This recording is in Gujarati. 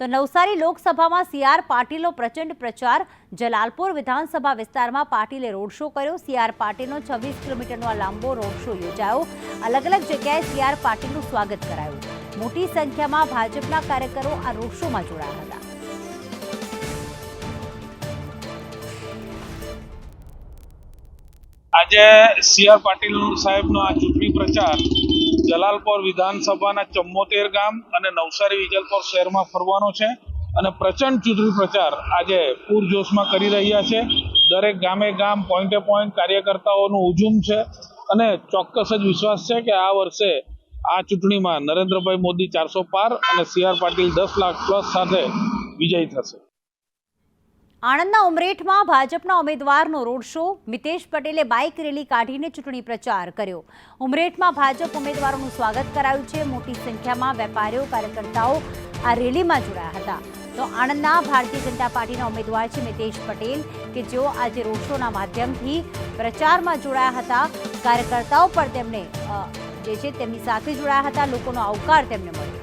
તો નવસારી લોકસભામાં સીઆર પાટીલનો પ્રચંડ પ્રચાર. જલાલપુર વિધાનસભા વિસ્તારમાં પાટીલે રોડ શો કર્યો. સીઆર પાટીલનો છવ્વીસ કિલોમીટરનો આ લાંબો રોડ શો યોજાયો. અલગ અલગ જગ્યાએ સીઆર પાટીલનું સ્વાગત કરાયું. મોટી સંખ્યામાં ભાજપના કાર્યકરો આ રોડ શોમાં જોડાયા હતા. આજે સીઆર પાટીલ સાહેબનો આ ચૂંટણી પ્રચાર જલાલપોર વિધાનસભાના ચુમ્મોતેર ગામ અને નવસારી વિજલપોર શહેરમાં ફરવાનો છે અને પ્રચંડ ચૂંટણી પ્રચાર આજે પૂરજોશમાં કરી રહ્યા છે. દરેક ગામે ગામ પોઈન્ટે પોઈન્ટ કાર્યકર્તાઓનું ઉજુમ છે અને ચોક્કસ જ વિશ્વાસ છે કે આ વર્ષે આ ચૂંટણીમાં નરેન્દ્રભાઈ મોદી ચારસો પાર અને સી આર પાટીલ દસ લાખ પ્લસ સાથે વિજયી થશે. આણંદના ઉમરેઠમાં ભાજપના ઉમેદવારનો રોડ શો. મિતેશ પટેલે બાઇક રેલી કાઢીને ચૂંટણી પ્રચાર કર્યો. ઉમરેઠમાં ભાજપ ઉમેદવારોનું સ્વાગત કરાયું છે. મોટી સંખ્યામાં વેપારીઓ, કાર્યકર્તાઓ આ રેલીમાં જોડાયા હતા. તો આણંદના ભારતીય જનતા પાર્ટીના ઉમેદવાર છે મિતેશ પટેલ કે જેઓ આજે રોડ શોના માધ્યમથી પ્રચારમાં જોડાયા હતા. કાર્યકર્તાઓ પણ તેમને જે છે તેમની સાથે જોડાયા હતા. લોકોનો આવકાર તેમને મળ્યો.